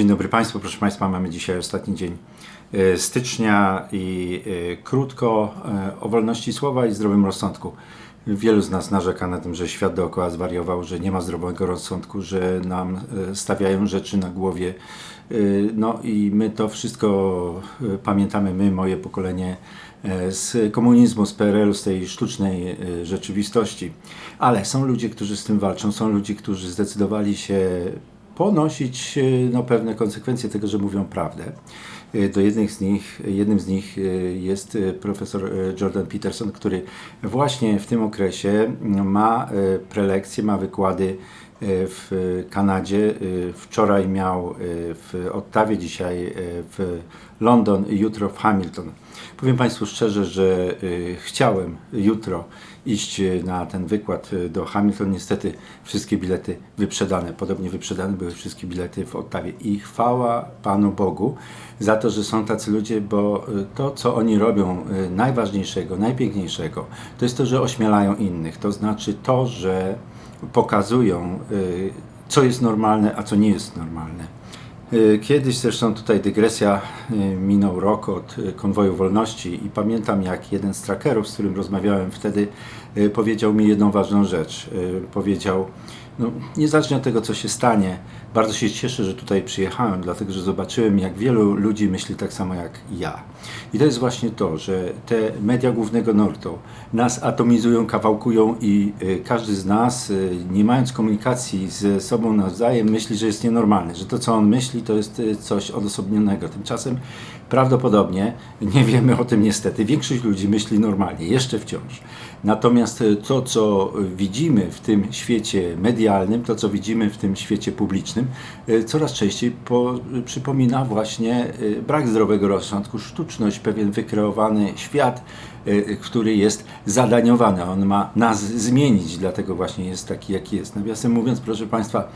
Dzień dobry Państwu, proszę Państwa, mamy dzisiaj ostatni dzień e, stycznia i e, krótko e, o wolności słowa i zdrowym rozsądku. Wielu z nas narzeka na tym, że świat dookoła zwariował, że nie ma zdrowego rozsądku, że nam stawiają rzeczy na głowie. No i my to wszystko pamiętamy, my, moje pokolenie z komunizmu, z PRL-u, z tej sztucznej rzeczywistości. Ale są ludzie, którzy z tym walczą, są ludzie, którzy zdecydowali się ponosić no, pewne konsekwencje tego, że mówią prawdę. E, do jednych z nich, jednym z nich e, jest e, profesor Jordan Peterson, który właśnie w tym okresie ma prelekcje, ma wykłady w Kanadzie. Wczoraj miał w Ottawie, dzisiaj w London, jutro w Hamilton. Powiem Państwu szczerze, że chciałem jutro iść na ten wykład do Hamilton. Niestety wszystkie bilety wyprzedane. Podobnie wyprzedane były wszystkie bilety w Ottawie. I chwała Panu Bogu za to, że są tacy ludzie, bo to, co oni robią najważniejszego, najpiękniejszego, to jest to, że ośmielają innych. To znaczy to, że pokazują, co jest normalne, a co nie jest normalne Y, kiedyś zresztą tutaj dygresja, y, minął rok od y, konwoju wolności i pamiętam jak jeden z trackerów, z którym rozmawiałem wtedy, powiedział mi jedną ważną rzecz. Powiedział, no, niezależnie od tego, co się stanie, bardzo się cieszę, że tutaj przyjechałem, dlatego że zobaczyłem, jak wielu ludzi myśli tak samo jak ja. I to jest właśnie to, że te media głównego nurtu nas atomizują, kawałkują i y, każdy z nas, y, nie mając komunikacji ze sobą nawzajem, myśli, że jest nienormalny, że to, co on myśli, to jest y, coś odosobnionego. Tymczasem prawdopodobnie, nie wiemy o tym niestety, większość ludzi myśli normalnie, jeszcze wciąż. Natomiast to, co widzimy w tym świecie medialnym, to, co widzimy w tym świecie publicznym, coraz częściej po, przypomina właśnie brak zdrowego rozsądku, sztuczność, pewien wykreowany świat, Y, który jest zadaniowany. On ma nas zmienić, dlatego właśnie jest taki, jaki jest. Nawiasem mówiąc, proszę Państwa,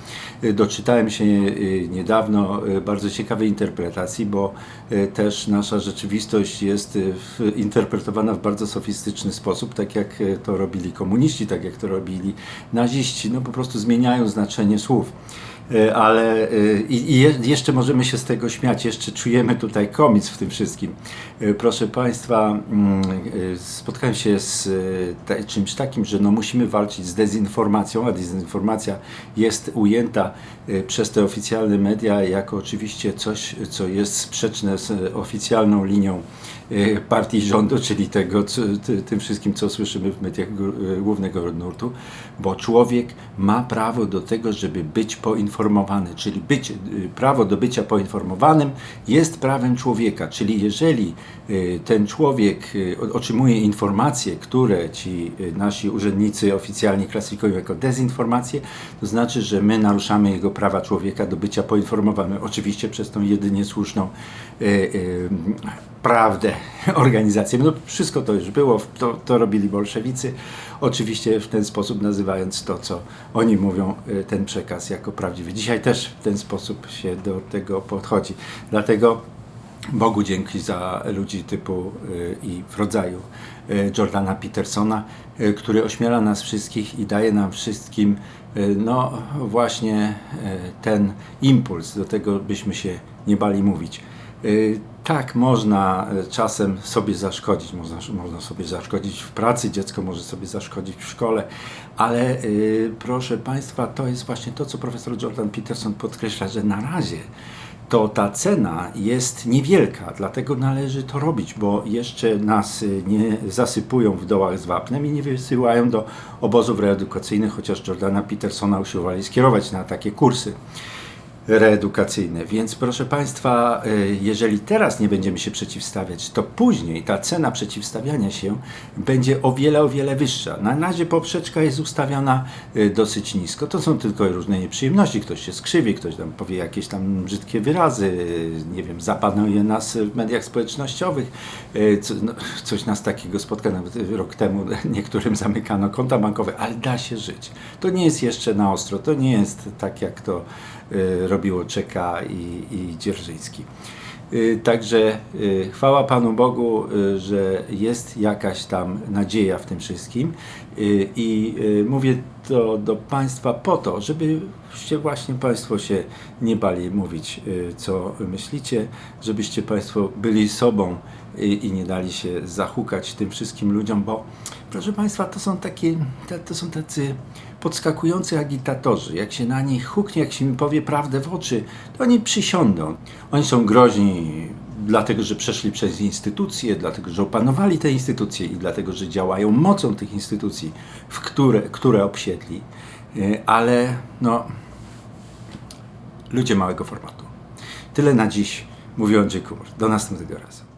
y, doczytałem się y, niedawno bardzo ciekawej interpretacji, bo też nasza rzeczywistość jest interpretowana w bardzo sofistyczny sposób, tak jak to robili komuniści, tak jak to robili naziści. No po prostu zmieniają znaczenie słów. E, ale e, i, jeszcze możemy się z tego śmiać, jeszcze czujemy tutaj komic w tym wszystkim. E, proszę Państwa, mm, spotkałem się z czymś takim, że no musimy walczyć z dezinformacją, a dezinformacja jest ujęta przez te oficjalne media jako oczywiście coś, co jest sprzeczne z oficjalną linią partii rządu, czyli tego, co, tym wszystkim, co słyszymy w mediach głównego nurtu, bo człowiek ma prawo do tego, żeby być poinformowany poinformowany, czyli być, y, prawo do bycia poinformowanym jest prawem człowieka, czyli jeżeli y, ten człowiek y, otrzymuje informacje, które ci nasi urzędnicy oficjalnie klasyfikują jako dezinformacje, to znaczy, że my naruszamy jego prawa człowieka do bycia poinformowanym, oczywiście przez tą jedynie słuszną prawdę organizację. No wszystko to już było, to, to robili bolszewicy, oczywiście w ten sposób nazywając to, co oni mówią, ten przekaz jako prawdziwy. Dzisiaj też w ten sposób się do tego podchodzi. Dlatego Bogu dzięki za ludzi typu y, i w rodzaju y, Jordana Petersona, który ośmiela nas wszystkich i daje nam wszystkim no właśnie ten impuls do tego, byśmy się nie bali mówić. Tak, można y, czasem sobie zaszkodzić, można, można sobie zaszkodzić w pracy, dziecko może sobie zaszkodzić w szkole, ale y, proszę Państwa, to jest właśnie to, co profesor Jordan Peterson podkreśla, że na razie to ta cena jest niewielka, dlatego należy to robić, bo jeszcze nas nie zasypują w dołach z wapnem i nie wysyłają do obozów reedukacyjnych, chociaż Jordana Petersona usiłowali skierować na takie kursy reedukacyjne. Więc proszę Państwa, y, jeżeli teraz nie będziemy się przeciwstawiać, to później ta cena przeciwstawiania się będzie o wiele, o wiele wyższa. Na razie poprzeczka jest ustawiona y, dosyć nisko. To są tylko różne nieprzyjemności. Ktoś się skrzywi, ktoś tam powie jakieś tam brzydkie wyrazy, y, nie wiem, zapanuje nas w mediach społecznościowych. Co, no, coś nas takiego spotka, nawet rok temu niektórym zamykano konta bankowe, ale da się żyć. To nie jest jeszcze na ostro, to nie jest tak jak to robiło Czeka i, i Dzierżyński. Y, Także y, chwała Panu Bogu, y, że jest jakaś tam nadzieja w tym wszystkim. Y, I y, mówię to do Państwa po to, żebyście właśnie Państwo się nie bali mówić, y, co myślicie, żebyście Państwo byli sobą i nie dali się zahukać tym wszystkim ludziom, bo proszę Państwa, to są takie, to, są tacy podskakujący agitatorzy. Jak się na nich huknie, jak się mi powie prawdę w oczy, to oni przysiądą. Oni są groźni dlatego, że przeszli przez instytucje, dlatego, że opanowali te instytucje i dlatego, że działają mocą tych instytucji, w które, które obsiedli. Y, Ale no, ludzie małego formatu. Tyle na dziś. Mówił Andrzej. Do następnego razu.